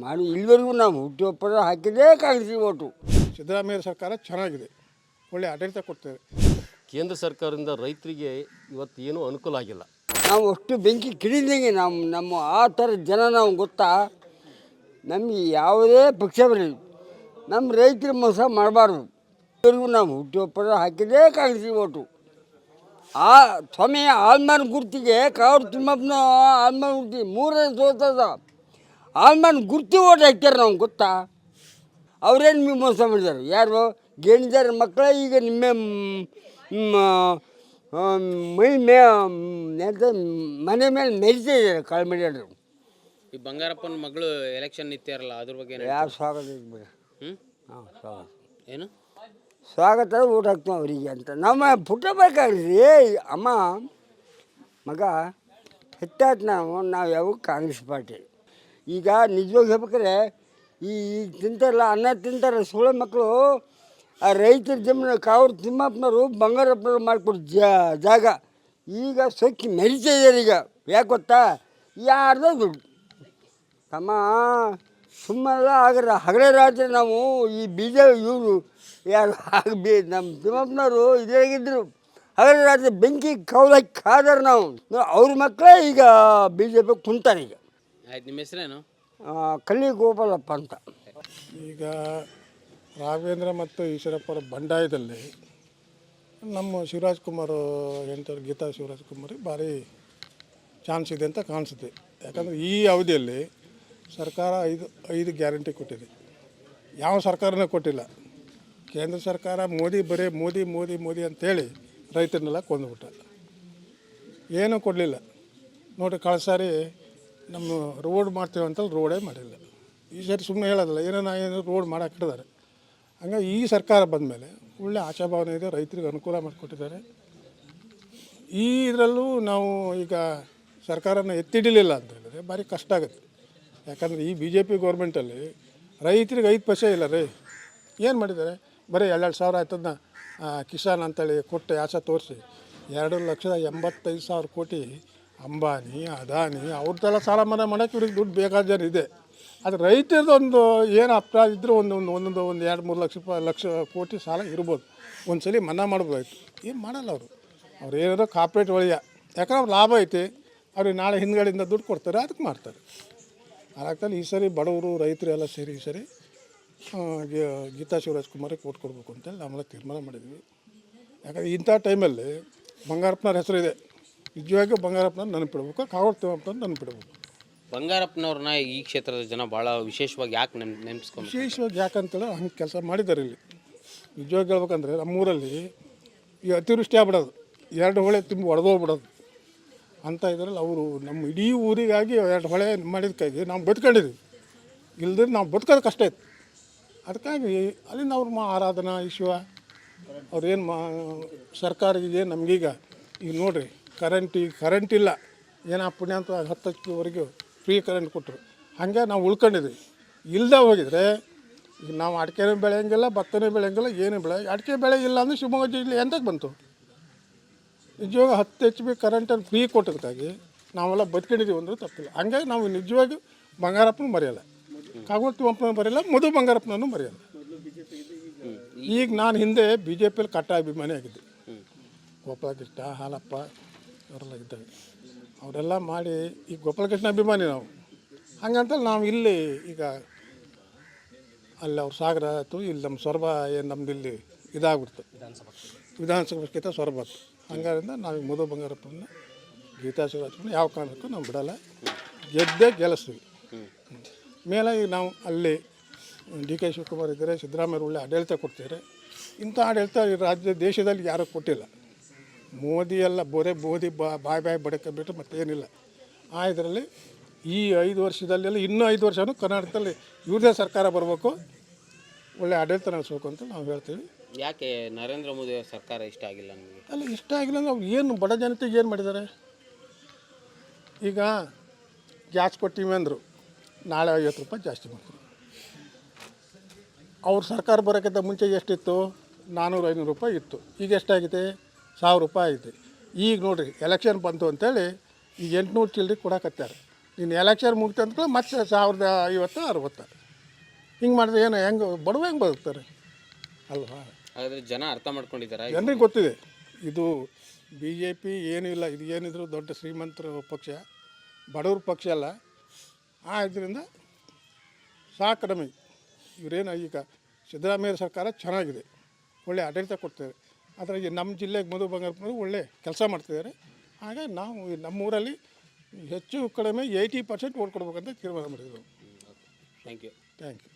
ಮಾಡಿ ಇಲ್ಲಿವರೆಗೂ ನಾವು ಹುಟ್ಟುಹಬ್ಬ ಹಾಕಿದೇ ಕಾಂಗ್ರೆಸ್ಗೆ ಓಟು. ಸಿದ್ದರಾಮಯ್ಯ ಸರ್ಕಾರ ಚೆನ್ನಾಗಿದೆ. ಒಳ್ಳೆ ಆಡಳಿತ ಕೊಡ್ತೇವೆ ಕೇಂದ್ರ ಸರ್ಕಾರದಿಂದ ರೈತರಿಗೆ ಇವತ್ತು ಏನೂ ಅನುಕೂಲ ಆಗಿಲ್ಲ. ನಾವು ಅಷ್ಟು ಬೆಂಕಿ ಕಿಡಿದಂಗೆ ನಮ್ಮ ನಮ್ಮ ಆ ಥರ ಜನ ನಾವು ಗೊತ್ತಾ? ನಮಗೆ ಯಾವುದೇ ಪಕ್ಷ ಬರಲಿ. ನಮ್ಮ ರೈತರ ಮೋಸ ಮಾಡಬಾರ್ದು. ಇಲ್ಲಿವರೆಗೂ ನಾವು ಹುಟ್ಟುಹಬ್ಬ ಹಾಕಿದೇ ಕಾಂಗ್ರೆಸ್ಗೆ ಓಟು. ಆ ಸ್ವಾಮಿ ಆಲ್ಮಾನ್ ಗುರ್ತಿಗೆ ಕಾವ್ರು ತಿಮ್ಮಪ್ಪನ ಆಲ್ಮಾನ್ ಗುರ್ತಿ ಮೂರನೇ ಸೋತದ ಆಲ್ಮಾನ್ ಗುರ್ತಿ ಓಟ್ ಹಾಕ್ತಾರೆ ನಾವು ಗೊತ್ತಾ? ಅವ್ರೇನು ನಿಮಗೆ ಮೋಸ ಮಾಡಿದ್ದಾರೆ ಯಾರು? ಗೇಣಿದಾರ ಮಕ್ಕಳ ಈಗ ನಿಮ್ಮ ಮ್, ಮೈ ಮನೆ ಮೇಲೆ ಮೆರಿತಾ ಇದ್ದಾರೆ ಕಾಳು ಮಾಡಿದ್ರು ಈ ಬಂಗಾರಪ್ಪನ ಮಗಳು ಎಲೆಕ್ಷನ್ ನಿಂತಿರಲ್ಲ ಅದ್ರ ಬಗ್ಗೆ ಯಾರು ಸ್ವಾಗತ ಹ್ಞೂ ಹಾಂ ಸ್ವಾಗತ. ಏನು? ಸ್ವಾಗತ ಊಟ ಹಾಕ್ತೀವಿ ಅವರಿಗೆ ಅಂತ. ನಮ್ಮ ಪುಟ್ಟ ಬೇಕಾಗ್ರಿ ಅಮ್ಮ ಮಗ ಹೆತ್ತಾತ್ ನಾವು ನಾವು ಯಾವ ಕಾಂಗ್ರೆಸ್ ಪಾರ್ಟಿ. ಈಗ ನಿಜವಾಗಿ ಹೇಳ್ಬೇಕಾರೆ, ಈ ಈಗ ತಿಂತಾರಲ್ಲ, ಅನ್ನ ತಿಂತಾರೆ ಸುಳ್ಳು ಮಕ್ಕಳು ಆ ರೈತರ ಜಮೀನು, ಕಾವ್ರ ತಿಮ್ಮಪ್ಪನವರು ಬಂಗಾರಪ್ಪನವ್ರು ಮಾಡಿಕೊಡು ಜಾಗ. ಈಗ ಸೊಕ್ಕಿ ಮೆರಿತಾ ಇದ್ದಾರೆ ಈಗ. ಯಾಕೆ ಗೊತ್ತಾ? ಯಾರ್ದೋ ದುಡ್ಡು. ತಮ್ಮ, ಸುಮ್ಮನೆಲ್ಲ ಆಗಲ್ಲ ಹಗಲೇ ರಾತ್ರಿ ನಾವು ಈ ಬೀಜ, ಇವರು ಯಾರು ಬಿ ನಮ್ಮ ತಿಮ್ಮಪ್ಪನವರು ಇದ್ರಾಗಿದ್ದರು ಹಗಲೇ ರಾತ್ರಿ ಬೆಂಕಿ ಕೌಲಕ್ಕೆ ಕಾದರು ನಾವು. ಅವ್ರ ಮಕ್ಕಳೇ ಈಗ ಬಿ ಜೆ ಪಿ ಕುಂತಾರೆ ಈಗ. ಆಯ್ತು ನಿಮ್ಮ ಹೆಸರೇನು? ಕಲ್ಲಿ ಗೋಪಾಲಪ್ಪ ಅಂತ. ಈಗ ರಾಘವೇಂದ್ರ ಮತ್ತು ಈಶ್ವರಪ್ಪರ ಬಂಡಾಯದಲ್ಲಿ ನಮ್ಮ ಶಿವರಾಜ್ ಕುಮಾರ್ ಎಂಟರ್ ಗೀತಾ ಶಿವರಾಜ್ ಕುಮಾರಿಗೆ ಭಾರಿ ಚಾನ್ಸ್ ಇದೆ ಅಂತ ಕಾಣಿಸುತ್ತೆ. ಯಾಕಂದರೆ ಈ ಅವಧಿಯಲ್ಲಿ ಸರ್ಕಾರ ಐದು ಐದು ಗ್ಯಾರಂಟಿ ಕೊಟ್ಟಿದೆ. ಯಾವ ಸರ್ಕಾರನೂ ಕೊಟ್ಟಿಲ್ಲ. ಕೇಂದ್ರ ಸರ್ಕಾರ ಮೋದಿ ಬರೀ ಮೋದಿ ಮೋದಿ ಮೋದಿ ಅಂತೇಳಿ ರೈತರನ್ನೆಲ್ಲ ಕೊಂದುಬಿಟ್ಟ. ಏನೂ ಕೊಡಲಿಲ್ಲ. ನೋಡಿ ಕಳೆದ ಸಾರಿ ನಮ್ಮ ರೋಡ್ ಮಾಡ್ತೇವೆ ಅಂತಲ್ಲಿ ರೋಡೇ ಮಾಡಿಲ್ಲ. ಈ ಸರಿ ಸುಮ್ಮನೆ ಹೇಳೋದಿಲ್ಲ ಏನೋ ಏನೋ ರೋಡ್ ಮಾಡೋಕೆ ಹಂಗಾಗಿ ಈ ಸರ್ಕಾರ ಬಂದ ಮೇಲೆ ಒಳ್ಳೆ ಆಶಾಭಾವನೆ ಇದೆ, ರೈತರಿಗೆ ಅನುಕೂಲ ಮಾಡಿಕೊಟ್ಟಿದ್ದಾರೆ. ಈ ಇದರಲ್ಲೂ ನಾವು ಈಗ ಸರ್ಕಾರನ ಎತ್ತಿಡಿಲಿಲ್ಲ ಅಂತ ಹೇಳಿದ್ರೆ ಭಾರಿ ಕಷ್ಟ ಆಗುತ್ತೆ. ಯಾಕಂದರೆ ಈ ಬಿ ಜೆ ಪಿ ಗೌರ್ಮೆಂಟಲ್ಲಿ ರೈತರಿಗೆ ಐದು ಪೈಸೆ ಇಲ್ಲ ರೀ. ಏನು ಮಾಡಿದ್ದಾರೆ? ಬರೀ ಎರಡೆರಡು ಸಾವಿರ ಆಯ್ತದನ್ನ ಕಿಸಾನ್ ಅಂತೇಳಿ ಕೊಟ್ಟು ಆಸೆ ತೋರಿಸಿ, ಎರಡು ಲಕ್ಷದ ಎಂಬತ್ತೈದು ಸಾವಿರ ಕೋಟಿ ಅಂಬಾನಿ, ಅದಾನಿ ಅವ್ರದ್ದೆಲ್ಲ ಸಾಲ ಮನ್ನಾ ಮಾಡೋಕೆ ಇವ್ರಿಗೆ ದುಡ್ಡು ಬೇಕಾದ ಜನ ಇದೆ ಅದು ರೈತರದೊಂದು ಏನು ಅಪರಾಧ ಇದ್ದರೂ ಒಂದು ಒಂದು, ಒಂದೊಂದು, ಒಂದು ಎರಡು, ಮೂರು ಲಕ್ಷ ರೂಪಾಯಿ, ಲಕ್ಷ ಕೋಟಿ ಸಾಲ ಇರ್ಬೋದು. ಒಂದು ಸಲ ಮನ್ನಾ ಮಾಡ್ಬೋದಾಯ್ತು ಏನು ಮಾಡಲ್ಲ ಅವರು. ಅವ್ರು ಏನಾದ್ರು ಕಾಪ್ರೇಟ್ ಒಳಗೆ ಯಾಕಂದ್ರೆ ಅವ್ರು ಲಾಭ ಐತಿ. ಅವ್ರಿಗೆ ನಾಳೆ ಹಿಂದ್ಗಡೆಯಿಂದ ದುಡ್ಡು ಕೊಡ್ತಾರೆ ಅದಕ್ಕೆ ಮಾಡ್ತಾರೆ. ಅದಾಗ್ತಲ್ಲಿ ಈ ಸರಿ ಬಡವರು, ರೈತರು ಎಲ್ಲ ಸೇರಿ ಈ ಸರಿ ಗೀತಾ ಶಿವರಾಜ್ ಕುಮಾರಿಗೆ ಕೊಟ್ಟು ಕೊಡಬೇಕು ಅಂತೇಳಿ ನಾವೆಲ್ಲ ತೀರ್ಮಾನ ಮಾಡಿದ್ವಿ. ಯಾಕಂದರೆ ಇಂಥ ಟೈಮಲ್ಲಿ ಬಂಗಾರಪ್ಪನವ್ರ ಹೆಸರಿದೆ ನಿಜವಾಗಿಯೂ ಬಂಗಾರಪ್ಪನ ನೆನಪಿಡ್ಬೇಕು ಕಾಗೋಡು ತಿಮ್ಮಪ್ಪನ ನೆನಪಿಡ್ಬೇಕು. ಬಂಗಾರಪ್ಪನವ್ರನ್ನ ಈ ಕ್ಷೇತ್ರದ ಜನ ಭಾಳ ವಿಶೇಷವಾಗಿ ಯಾಕೆ ನೆನ್ ನೆನ್ಪಿಸ್ಕೊಂಡು ವಿಶೇಷವಾಗಿ ಯಾಕಂತೇಳಿ ಹಂಗೆ ಕೆಲಸ ಮಾಡಿದ್ದಾರೆ ಇಲ್ಲಿ ನಿಜವಾಗಿ ಹೇಳ್ಬೇಕಂದ್ರೆ ನಮ್ಮೂರಲ್ಲಿ ಈ ಅತಿವೃಷ್ಟಿ ಆಗ್ಬಿಡೋದು. ಎರಡು ಹೊಳೆ ತುಂಬಿ ಒಡೆದೋಗ್ಬಿಡೋದು. ಅಂತ ಇದರಲ್ಲಿ ಅವರು ನಮ್ಮ ಇಡೀ ಊರಿಗಾಗಿ ಎರಡು ಹೊಳೆ ಮಾಡಿದಕ್ಕಾಗಿ ನಾವು ಬದುಕೊಂಡಿದ್ವಿ ಇಲ್ಲದ್ರೆ ನಾವು ಬದುಕೋದು ಕಷ್ಟ ಇತ್ತು. ಅದಕ್ಕಾಗಿ ಅಲ್ಲಿಂದ ಅವ್ರ ಮಾ ಆರಾಧನಾ ಈಶ್ವ ಅವ್ರೇನು ಮಾ ಸರ್ಕಾರ ಇದೆ ನಮಗೀಗ ಈಗ ನೋಡ್ರಿ ಕರೆಂಟ್ ಈಗ ಕರೆಂಟ್ ಇಲ್ಲ. ಏನೋ ಪುಣ್ಯ ಅಂತ ಹತ್ತು ಹಚ್ಚಿವರೆಗೂ ಫ್ರೀ ಕರೆಂಟ್ ಕೊಟ್ಟರು ಹಾಗೆ ನಾವು ಉಳ್ಕೊಂಡಿದ್ವಿ ಇಲ್ಲದೆ ಹೋಗಿದ್ರೆ ಈಗ ನಾವು ಅಡಿಕೆನೂ ಬೆಳೆಯಂಗಿಲ್ಲ ಭತ್ತನೂ ಬೆಳೆಯಂಗಿಲ್ಲ ಏನೂ ಬೆಳೆ ಅಡಿಕೆ ಬೆಳೆ ಇಲ್ಲ ಅಂದರೆ ಶಿವಮೊಗ್ಗ ಜಿಲ್ಲೆ ಎಂತಕ್ಕೆ ಬಂತು? ನಿಜವಾಗ ಹತ್ತು ಹೆಚ್ ಬಿ ಕರೆಂಟನ್ನು ಫ್ರೀ ಕೊಟ್ಟದಕ್ಕಾಗಿ ನಾವೆಲ್ಲ ಬದುಕೊಂಡಿದ್ದೀವಿ ಅಂದ್ರೆ ತಪ್ಪಿಲ್ಲ. ಹಂಗಾಗಿ ನಾವು ನಿಜವಾಗಿ ಬಂಗಾರಪ್ಪನೂ ಮರೆಯಲ್ಲ. ಕಾಗೋಲ್ ತಿಮ್ಮಪ್ಪನೂ ಮರೆಯಲ್ಲ ಮಧು ಬಂಗಾರಪ್ಪನೂ ಮರೆಯಲ್ಲ. ಈಗ ನಾನು ಹಿಂದೆ ಬಿ ಜೆ ಪಿಯಲ್ಲಿ ಕಟ್ಟ ಅಭಿಮಾನಿ ಆಗಿದ್ದೆ. ಗೋಪಾಲಕೃಷ್ಣ ಹಾಲಪ್ಪ ಅವರೆಲ್ಲ ಇದ್ದಾಗ ಅವರೆಲ್ಲ ಮಾಡಿ ಈಗ ಗೋಪಾಲಕೃಷ್ಣ ಅಭಿಮಾನಿ ನಾವು. ಹಂಗಂತ ನಾವು ಇಲ್ಲಿ ಈಗ ಅಲ್ಲಿ ಅವ್ರ ಸಾಗರ ಆಯಿತು ಇಲ್ಲಿ ನಮ್ಮ ಸೊರಬ ಏನು ನಮ್ದು ಇಲ್ಲಿ ಇದಾಗ್ಬಿಡ್ತು. ವಿಧಾನಸಭೆಗಿಂತ ಸೊರಬ ಆಯ್ತು ಹಂಗಾರಿಂದ ನಾವು ಮಧು ಬಂಗಾರಪ್ಪನ ಗೀತಾ ಶಿವರಾಜ್ ಯಾವ ಕಾರಣಕ್ಕೂ ನಾವು ಬಿಡಲ್ಲ. ಗೆದ್ದೇ ಗೆಲ್ಲಿಸ್ತೀವಿ. ಮೇಲೆ ಈಗ ನಾವು ಅಲ್ಲಿ ಡಿ ಕೆ ಶಿವಕುಮಾರ್ ಇದ್ದಾರೆ, ಸಿದ್ದರಾಮಯ್ಯ ಒಳ್ಳೆ ಆಡಳಿತ ಕೊಡ್ತಾರೆ ಇಂಥ ಆಡಳಿತ ಈ ರಾಜ್ಯ ದೇಶದಲ್ಲಿ ಯಾರೂ ಕೊಟ್ಟಿಲ್ಲ. ಮೋದಿ ಎಲ್ಲ ಬರೇ ಮೋದಿ ಬಾ ಬಾಯ್ ಬಾಯ್ ಬಡಕ ಬಿಟ್ಟರೆ ಮತ್ತೇನಿಲ್ಲ. ಆ ಇದರಲ್ಲಿ ಈ ಐದು ವರ್ಷದಲ್ಲೆಲ್ಲ ಇನ್ನೂ ಐದು ವರ್ಷವೂ ಕರ್ನಾಟಕದಲ್ಲಿ ಇವ್ರದೇ ಸರ್ಕಾರ ಬರಬೇಕು. ಒಳ್ಳೆ ಆಡಳಿತ ನಡೆಸಬೇಕು ಅಂತ ನಾವು ಹೇಳ್ತೀವಿ. ಯಾಕೆ ನರೇಂದ್ರ ಮೋದಿ ಸರ್ಕಾರ ಇಷ್ಟ ಆಗಿಲ್ಲ ನಿಮಗೆ? ಅಲ್ಲ ಇಷ್ಟ ಆಗಿಲ್ಲ ಅಂದ್ರೆ ಅವ್ರು ಏನು ಬಡ ಜನತೆಗೆ ಏನು ಮಾಡಿದ್ದಾರೆ? ಈಗ ಗ್ಯಾಸ್ ಕೊಟ್ಟಿವಿ ಅಂದರು ನಾಳೆ ಐವತ್ತು ರೂಪಾಯಿ ಜಾಸ್ತಿ ಮಾಡ್ತೀವಿ ಅವ್ರ ಸರ್ಕಾರ ಬರೋಕ್ಕಿಂತ ಮುಂಚೆ ಎಷ್ಟಿತ್ತು? ನಾನ್ನೂರು ಐನೂರು ರೂಪಾಯಿ ಇತ್ತು. ಈಗ ಎಷ್ಟಾಗಿದೆ? ಸಾವಿರ ರೂಪಾಯಿ ಐತಿ ಈಗ ನೋಡಿರಿ ಎಲೆಕ್ಷನ್ ಬಂತು ಅಂತೇಳಿ ಈಗ ಎಂಟುನೂರು ಚಿಲ್ಲರಿ ಕೊಡಕತ್ತಾರೆ ಇನ್ನು ಎಲೆಕ್ಷನ್ ಮುಗಿತು ಅಂದ್ಕೊಳ್ಳಿ ಮತ್ತೆ ಸಾವಿರದ ಐವತ್ತು ಅರವತ್ತು. ಹಿಂಗೆ ಮಾಡಿದ್ರೆ ಏನು ಹೆಂಗೆ ಬಡವ ಹೆಂಗೆ ಬದುಕ್ತಾರೆ? ಅಲ್ವಾ? ಹಾಗಾದ್ರೆ ಜನ ಅರ್ಥ ಮಾಡ್ಕೊಂಡಿದ್ದಾರೆ? ಜನರಿಗೆ ಗೊತ್ತಿದೆ. ಇದು ಬಿ ಜೆ ಪಿ ಏನೂ ಇಲ್ಲ ಇದು ಏನಿದ್ರು ದೊಡ್ಡ ಶ್ರೀಮಂತರ ಪಕ್ಷ ಬಡವ್ರ ಪಕ್ಷ ಅಲ್ಲ. ಆ ಇದರಿಂದ ಸಾಕು ನಮಗೆ ಇವರೇನು ಈಗ ಸಿದ್ದರಾಮಯ್ಯ ಸರ್ಕಾರ ಚೆನ್ನಾಗಿದೆ. ಒಳ್ಳೆ ಆಡಳಿತ ಕೊಡ್ತಾರೆ. ಅದ್ರಾಗೆ ನಮ್ಮ ಜಿಲ್ಲೆಗೆ ಮಧು ಬಂಗಾರಪ್ಪನವರು ಒಳ್ಳೆ ಕೆಲಸ ಮಾಡ್ತಿದ್ದಾರೆ. ಹಾಗೆ ನಾವು ನಮ್ಮೂರಲ್ಲಿ ಹೆಚ್ಚು ಕಡಿಮೆ ಏಯ್ಟಿ ಪರ್ಸೆಂಟ್ ಓಟ್ ಕೊಡ್ಬೇಕಂತ ತೀರ್ಮಾನ ಮಾಡಿದ್ರು. Thank you thank you